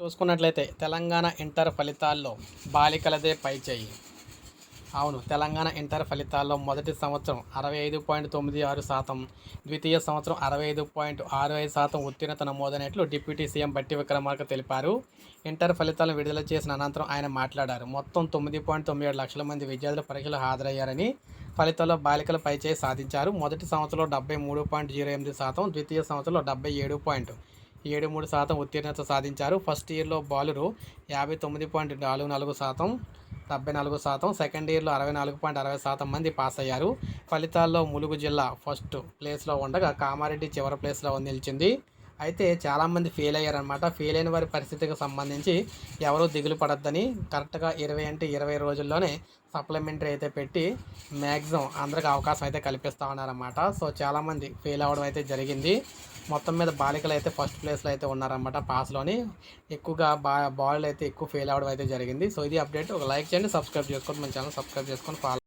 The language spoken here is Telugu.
చూసుకున్నట్లయితే తెలంగాణ ఇంటర్ ఫలితాల్లో బాలికలదే పైచేయి అవును తెలంగాణ ఇంటర్ ఫలితాల్లో మొదటి సంవత్సరం అరవై ఐదు పాయింట్ తొమ్మిది ఆరు శాతం ద్వితీయ సంవత్సరం అరవై ఐదు పాయింట్ ఆరు ఐదు శాతం ఉత్తీర్ణత నమోదైనట్లు డిప్యూటీ సీఎం బట్టి విక్రమార్క తెలిపారు. ఇంటర్ ఫలితాలను విడుదల చేసిన అనంతరం ఆయన మాట్లాడారు. మొత్తం తొమ్మిది పాయింట్ తొమ్మిది ఏడు లక్షల మంది విద్యార్థులు పరీక్షలు హాజరయ్యారని ఫలితాల్లో బాలికల పైచేయి సాధించారు. మొదటి సంవత్సరంలో డెబ్బై మూడు పాయింట్ జీరో ఎనిమిది శాతం ద్వితీయ సంవత్సరంలో డెబ్బై ఏడు పాయింట్ ఏడు మూడు శాతం ఉత్తీర్ణత సాధించారు. ఫస్ట్ ఇయర్లో బాలురు యాభై తొమ్మిది పాయింట్ నాలుగు నాలుగు శాతం డెబ్బై నాలుగు శాతం సెకండ్ ఇయర్లో అరవై నాలుగు పాయింట్ అరవై శాతం మంది పాస్ అయ్యారు. ఫలితాల్లో ములుగు జిల్లా ఫస్ట్ ప్లేస్లో ఉండగా కామారెడ్డి చివరి ప్లేస్లో నిలిచింది. అయితే చాలామంది ఫెయిల్ అయ్యారనమాట ఫెయిల్ అయిన వారి పరిస్థితికి సంబంధించి ఎవరూ దిగులు పడద్దని కరెక్ట్గా ఇరవై అంటే ఇరవై రోజుల్లోనే సప్లిమెంటరీ అయితే పెట్టి మ్యాక్సిమం అందరికి అవకాశం అయితే కల్పిస్తూ ఉన్నారన్నమాట. సో చాలామంది ఫెయిల్ అవ్వడం అయితే జరిగింది. మొత్తం మీద బాలికలు అయితే ఫస్ట్ ప్లేస్లో అయితే ఉన్నారన్నమాట పాస్లోని ఎక్కువగా బా బాల్ అయితే ఎక్కువ ఫెయిల్ అవ్వడం అయితే జరిగింది. సో ఇది అప్డేట్ ఒక లైక్ చేయండి సబ్స్క్రైబ్ చేసుకోండి మన ఛానల్ సబ్స్క్రైబ్ చేసుకొని ఫాలో